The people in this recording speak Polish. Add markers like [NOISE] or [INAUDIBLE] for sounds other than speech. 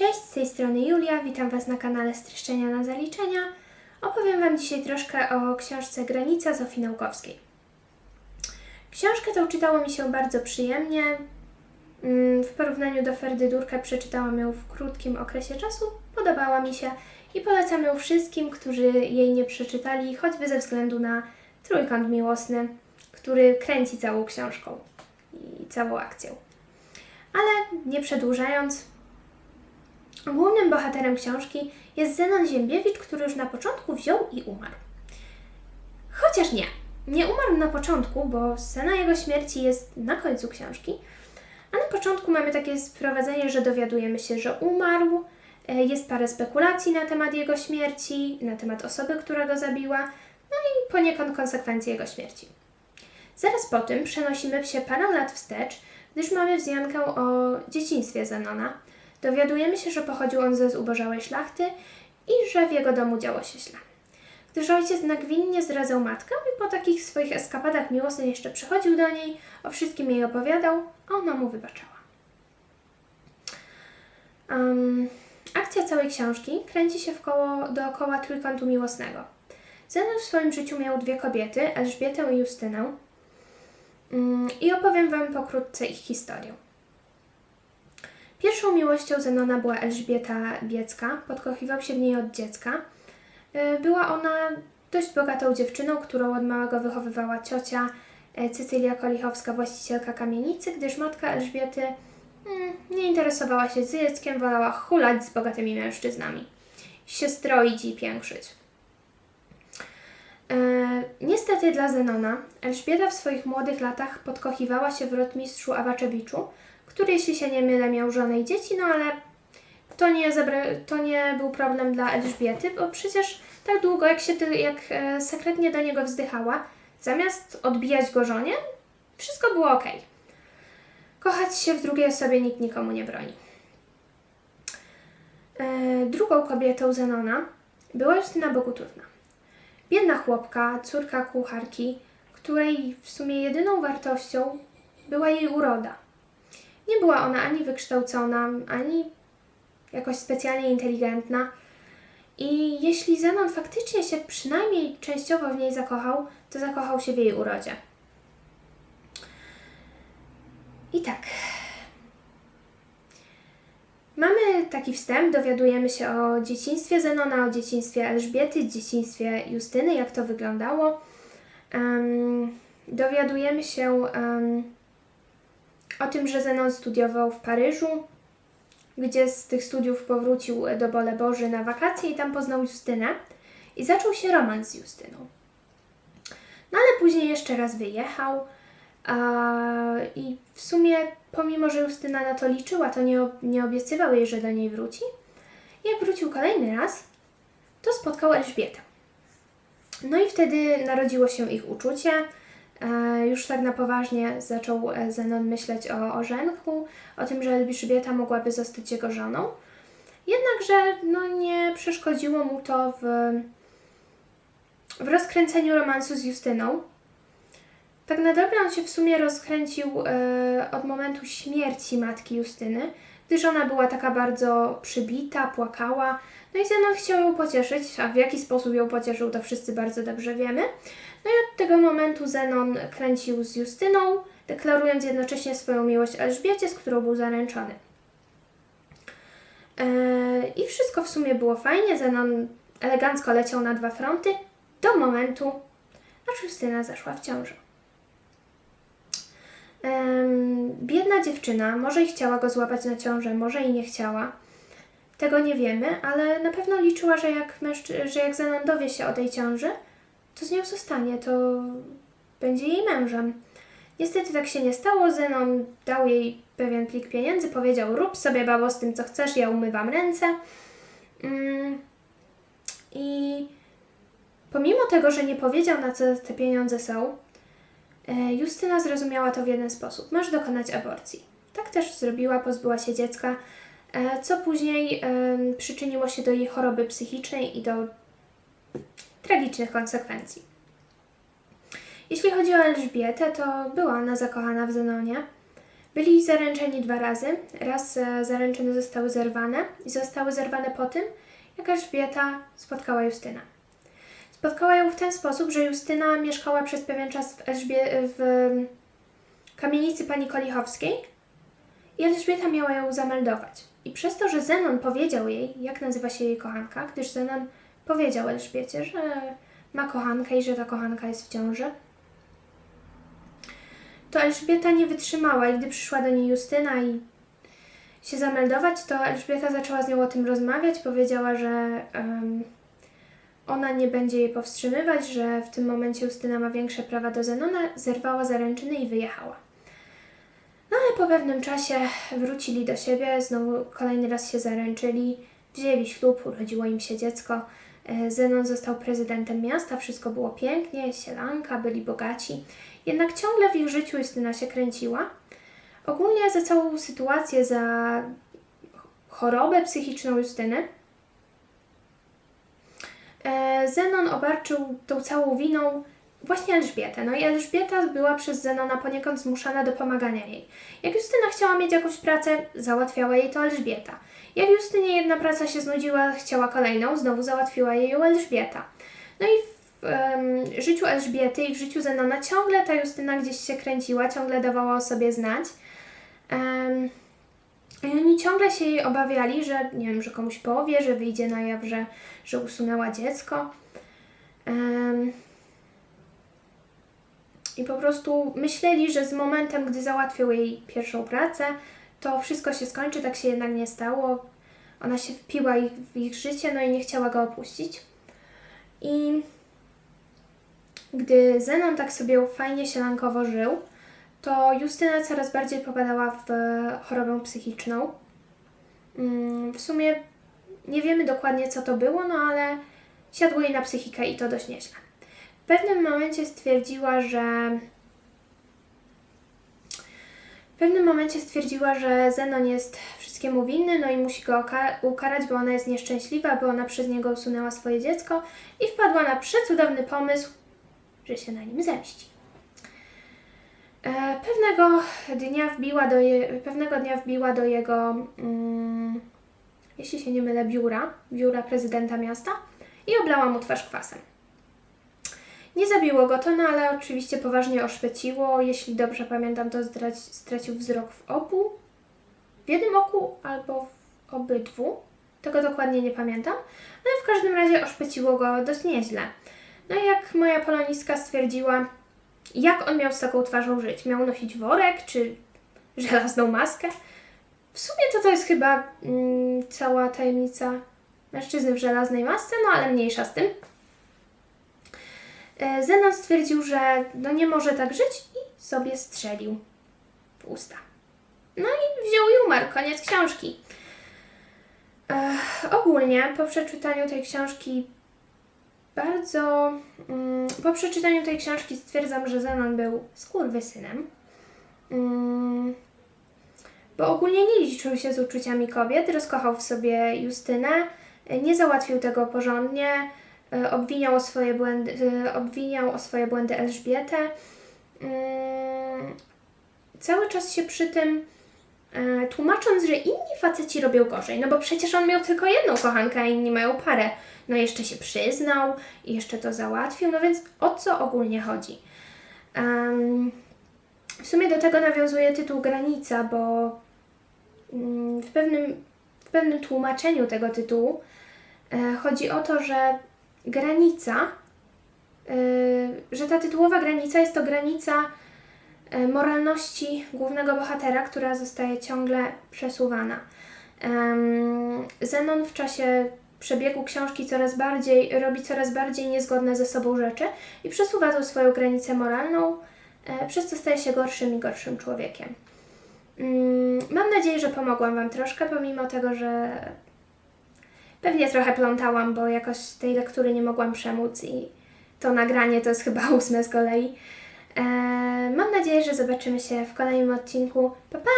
Cześć, z tej strony Julia, witam Was na kanale Streszczenia na Zaliczenia. Opowiem Wam dzisiaj troszkę o książce Granica Zofii Naukowskiej. Książkę tą czytało mi się bardzo przyjemnie. Mm, W porównaniu do Ferdy Durkę przeczytałam ją w krótkim okresie czasu, podobała mi się i polecam ją wszystkim, którzy jej nie przeczytali, choćby ze względu na trójkąt miłosny, który kręci całą książką i całą akcją. Ale nie przedłużając, Głównym bohaterem książki jest Zenon Ziembiewicz, który już na początku wziął i umarł. Chociaż nie, nie umarł na początku, bo scena jego śmierci jest na końcu książki, a na początku mamy takie sprowadzenie, że dowiadujemy się, że umarł, e, jest parę spekulacji na temat jego śmierci, na temat osoby, która go zabiła, no i poniekąd konsekwencje jego śmierci. Zaraz po tym przenosimy się parę lat wstecz, gdyż mamy wzmiankę o dzieciństwie Zenona. Dowiadujemy się, że pochodził on ze zubożałej szlachty i że w jego domu działo się źle. Gdyż ojciec nagminnie zdradzał matkę i po takich swoich eskapadach miłosnych jeszcze przychodził do niej, o wszystkim jej opowiadał, a ona mu wybaczała. Em, akcja całej książki kręci się wkoło, dookoła trójkątu miłosnego. Zenon w swoim życiu miał dwie kobiety, Elżbietę i Justynę. Mm, I opowiem Wam pokrótce ich historię. Pierwszą miłością Zenona była Elżbieta Biecka, podkochiwał się w niej od dziecka. Y, Była ona dość bogatą dziewczyną, którą od małego wychowywała ciocia e, Cecylia Kolichowska, właścicielka kamienicy, gdyż matka Elżbiety mm, nie interesowała się dzieckiem, wolała hulać z bogatymi mężczyznami, się stroić i piększyć. E, niestety dla Zenona, Elżbieta w swoich młodych latach podkochiwała się w rotmistrzu Awaczewiczu, który, jeśli się nie mylę, miał żonę i dzieci, no ale to nie, to nie był problem dla Elżbiety, bo przecież tak długo, jak się jak e, sekretnie do niego wzdychała, zamiast odbijać go żonie, wszystko było ok. Kochać się w drugiej osobie nikt nikomu nie broni. E, drugą kobietą Zenona była Justyna Boguturna. Biedna chłopka, córka kucharki, której w sumie jedyną wartością była jej uroda. Nie była ona ani wykształcona, ani jakoś specjalnie inteligentna. I jeśli Zenon faktycznie się przynajmniej częściowo w niej zakochał, to zakochał się w jej urodzie. I tak. Mamy taki wstęp, dowiadujemy się o dzieciństwie Zenona, o dzieciństwie Elżbiety, dzieciństwie Justyny, jak to wyglądało. Em, dowiadujemy się em, o tym, że Zenon studiował w Paryżu, gdzie z tych studiów powrócił do Boleboży na wakacje i tam poznał Justynę i zaczął się romans z Justyną. No ale później jeszcze raz wyjechał i w sumie pomimo, że Justyna na to liczyła, to nie, nie obiecywał jej, że do niej wróci. Jak wrócił kolejny raz, to spotkał Elżbietę. No i wtedy narodziło się ich uczucie. E, już tak na poważnie zaczął e, Zenon myśleć o ożenku, o tym, że Elżbieta mogłaby zostać jego żoną. Jednakże no, nie przeszkodziło mu to w, w rozkręceniu romansu z Justyną. Tak na dobre on się w sumie rozkręcił e, od momentu śmierci matki Justyny, gdyż ona była taka bardzo przybita, płakała. No i Zenon chciał ją pocieszyć, a w jaki sposób ją pocieszył, to wszyscy bardzo dobrze wiemy. No i od tego momentu Zenon kręcił z Justyną, deklarując jednocześnie swoją miłość Elżbiecie, z którą był zaręczony. Eee, I wszystko w sumie było fajnie. Zenon elegancko leciał na dwa fronty do momentu, aż Justyna zaszła w ciążę. Em, biedna dziewczyna, może i chciała go złapać na ciążę, może i nie chciała. Tego nie wiemy, ale na pewno liczyła, że jak, mężczy- że jak Zenon dowie się o tej ciąży, to z nią zostanie, to będzie jej mężem. Niestety tak się nie stało. Zenon dał jej pewien plik pieniędzy, powiedział: Rób sobie babo z tym, co chcesz, ja umywam ręce. Mm. I pomimo tego, że nie powiedział, na co te pieniądze są, e, Justyna zrozumiała to w jeden sposób: masz dokonać aborcji. Tak też zrobiła, pozbyła się dziecka, e, co później przyczyniło się do jej choroby psychicznej i do tragicznych konsekwencji. Jeśli chodzi o Elżbietę, to była ona zakochana w Zenonie. Byli zaręczeni dwa razy. Raz e, zaręczyny zostały zerwane i zostały zerwane po tym, jak Elżbieta spotkała Justynę. Spotkała ją w ten sposób, że Justyna mieszkała przez pewien czas w, Elżbie- w kamienicy pani Kolichowskiej i Elżbieta miała ją zameldować. I przez to, że Zenon powiedział jej, jak nazywa się jej kochanka, gdyż Zenon powiedział Elżbiecie, że ma kochankę i że ta kochanka jest w ciąży, to Elżbieta nie wytrzymała i gdy przyszła do niej Justyna i się zameldować, to Elżbieta zaczęła z nią o tym rozmawiać. Powiedziała, że em, ona nie będzie jej powstrzymywać, że w tym momencie Justyna ma większe prawa do Zenona, zerwała zaręczyny i wyjechała. No ale po pewnym czasie wrócili do siebie, znowu kolejny raz się zaręczyli, wzięli ślub, urodziło im się dziecko. E, Zenon został prezydentem miasta, wszystko było pięknie, sielanka, byli bogaci. Jednak ciągle w ich życiu Justyna się kręciła. Ogólnie za całą sytuację, za chorobę psychiczną Justyny, e, Zenon obarczył tą całą winą właśnie Elżbietę. No i Elżbieta była przez Zenona poniekąd zmuszana do pomagania jej. Jak Justyna chciała mieć jakąś pracę, załatwiała jej to Elżbieta. Jak Justynie jedna praca się znudziła, chciała kolejną, znowu załatwiła jej Elżbieta. No i w em, życiu Elżbiety i w życiu Zenona ciągle ta Justyna gdzieś się kręciła, ciągle dawała o sobie znać. Em, i oni ciągle się jej obawiali, że nie wiem, że komuś powie, że wyjdzie na jaw, że, że usunęła dziecko. Em, I po prostu myśleli, że z momentem, gdy załatwią jej pierwszą pracę, to wszystko się skończy, tak się jednak nie stało. Ona się wpiła ich, w ich życie, no i nie chciała go opuścić. I gdy Zenon tak sobie fajnie sielankowo żył, to Justyna coraz bardziej popadała w chorobę psychiczną. Mm, W sumie nie wiemy dokładnie, co to było, no ale siadło jej na psychikę i to dość nieźle. W pewnym momencie stwierdziła, że. Pewnym momencie stwierdziła, że Zenon jest wszystkiemu winny, no i musi go ukarać, bo ona jest nieszczęśliwa, bo ona przez niego usunęła swoje dziecko i wpadła na przecudowny pomysł, że się na nim zemści. E, Pewnego dnia wbiła do, je, pewnego dnia wbiła do jego, mm, jeśli się nie mylę, biura, biura prezydenta miasta i oblała mu twarz kwasem. Nie zabiło go to, no ale oczywiście poważnie oszpeciło. Jeśli dobrze pamiętam, to stracił wzrok w obu, w jednym oku albo w obydwu. Tego dokładnie nie pamiętam, ale w każdym razie oszpeciło go dość nieźle. No i jak moja polonistka stwierdziła, jak on miał z taką twarzą żyć? Miał nosić worek czy żelazną maskę? W sumie to to jest chyba mm, cała tajemnica mężczyzny w żelaznej masce, no ale mniejsza z tym. E, Zenon stwierdził, że no nie może tak żyć i sobie strzelił w usta. No i wziął i umarł. Koniec książki. Ech, ogólnie po przeczytaniu tej książki bardzo. Mm, po przeczytaniu tej książki stwierdzam, że Zenon był skurwysynem. Mm, bo ogólnie nie liczył się z uczuciami kobiet, rozkochał w sobie Justynę, nie załatwił tego porządnie, obwiniał o swoje błędy, y, obwiniał o swoje błędy Elżbietę. Mm, cały czas się przy tym e, tłumacząc, że inni faceci robią gorzej, no bo przecież on miał tylko jedną kochankę, a inni mają parę. No jeszcze się przyznał jeszcze to załatwił, no więc o co ogólnie chodzi? W sumie do tego nawiązuje tytuł Granica, bo mm, w pewnym, w pewnym tłumaczeniu tego tytułu e, chodzi o to, że granica, e, że ta tytułowa granica jest to granica e, moralności głównego bohatera, która zostaje ciągle przesuwana. Em, Zenon w czasie przebiegu książki coraz bardziej robi coraz bardziej niezgodne ze sobą rzeczy i przesuwa tą swoją granicę moralną, przez co staje się gorszym i gorszym człowiekiem. Mam nadzieję, że pomogłam Wam troszkę, pomimo tego, że pewnie trochę plątałam, bo jakoś tej lektury nie mogłam przemóc i to nagranie to jest chyba [LAUGHS] ósme z kolei. E, mam nadzieję, że zobaczymy się w kolejnym odcinku. Pa, pa!